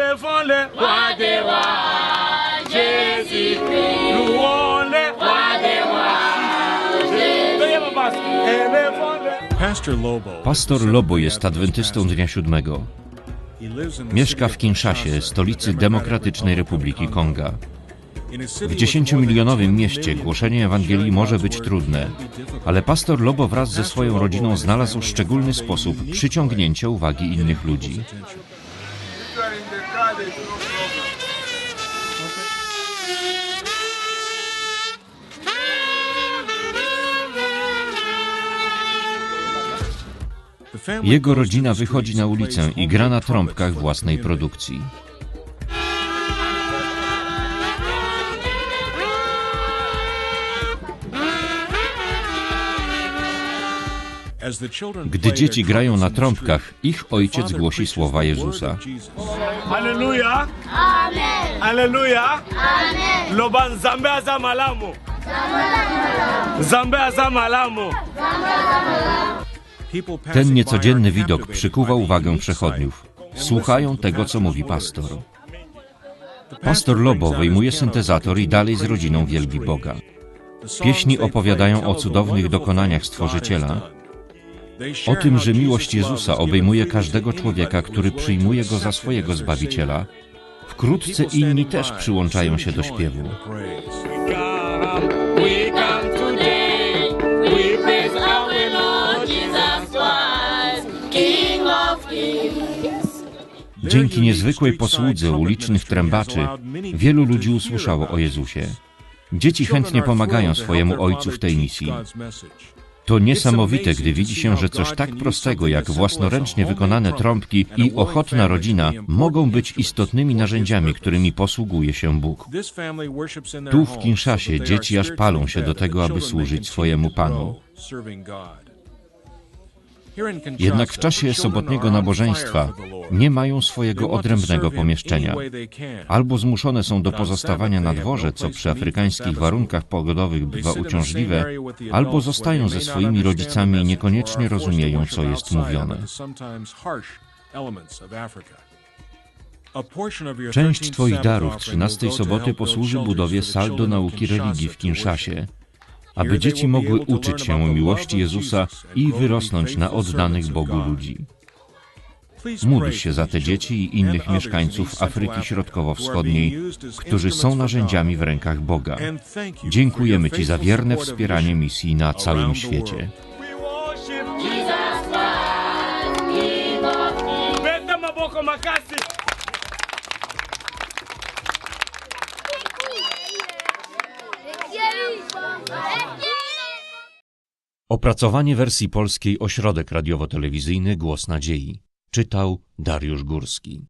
rois des rois, Jésus-Christ. Louons les rois des rois, Jésus-Christ. Pastor Lobo. Pastor Lobo jest adwentystą Dnia Siódmego. Mieszka w Kinszasie, stolicy Demokratycznej Republiki Konga. W dziesięciomilionowym mieście 10 głoszenie Ewangelii może być trudne, ale pastor Lobo wraz ze swoją rodziną znalazł szczególny sposób przyciągnięcia uwagi innych ludzi. Jego rodzina wychodzi na ulicę i gra na trąbkach własnej produkcji. Gdy dzieci grają na trąbkach, ich ojciec głosi słowa Jezusa. Alléluia. Amen. Alléluia. Amen. Loba nzambe aza malamu. Nzambe aza malamu. People passing Ten niecodzienny widok the uwagę przechodniów. Słuchają tego, co mówi pastor. Pastor Lobo wyjmuje syntezator i dalej z rodziną wielbi. Boga. Pieśni opowiadają o cudownych dokonaniach Stworzyciela, o tym, że miłość Jezusa obejmuje każdego człowieka, który przyjmuje go za swojego Zbawiciela. Wkrótce inni też przyłączają się do śpiewu. Dzięki niezwykłej posłudze ulicznych trębaczy wielu ludzi usłyszało o Jezusie. Dzieci chętnie pomagają swojemu ojcu w tej misji. To niesamowite, gdy widzi się, że coś tak prostego jak własnoręcznie wykonane trąbki i ochotna rodzina mogą być istotnymi narzędziami, którymi posługuje się Bóg. Tu w Kinszasie dzieci aż palą się do tego, aby służyć swojemu Panu. Jednak w czasie sobotniego nabożeństwa nie mają swojego odrębnego pomieszczenia. Albo zmuszone są do pozostawania na dworze, co przy afrykańskich warunkach pogodowych bywa uciążliwe, albo zostają ze swoimi rodzicami i niekoniecznie rozumieją, co jest mówione. Część Twoich darów 13 soboty posłuży budowie sal do nauki religii w Kinszasie, aby dzieci mogły uczyć się o miłości Jezusa i wyrosnąć na oddanych Bogu ludzi. Módl się za te dzieci i innych mieszkańców Afryki Środkowo-Wschodniej, którzy są narzędziami w rękach Boga. Dziękujemy Ci za wierne wspieranie misji na całym świecie. Opracowanie wersji polskiej Ośrodek Radiowo-Telewizyjny Głos Nadziei. Czytał Dariusz Górski.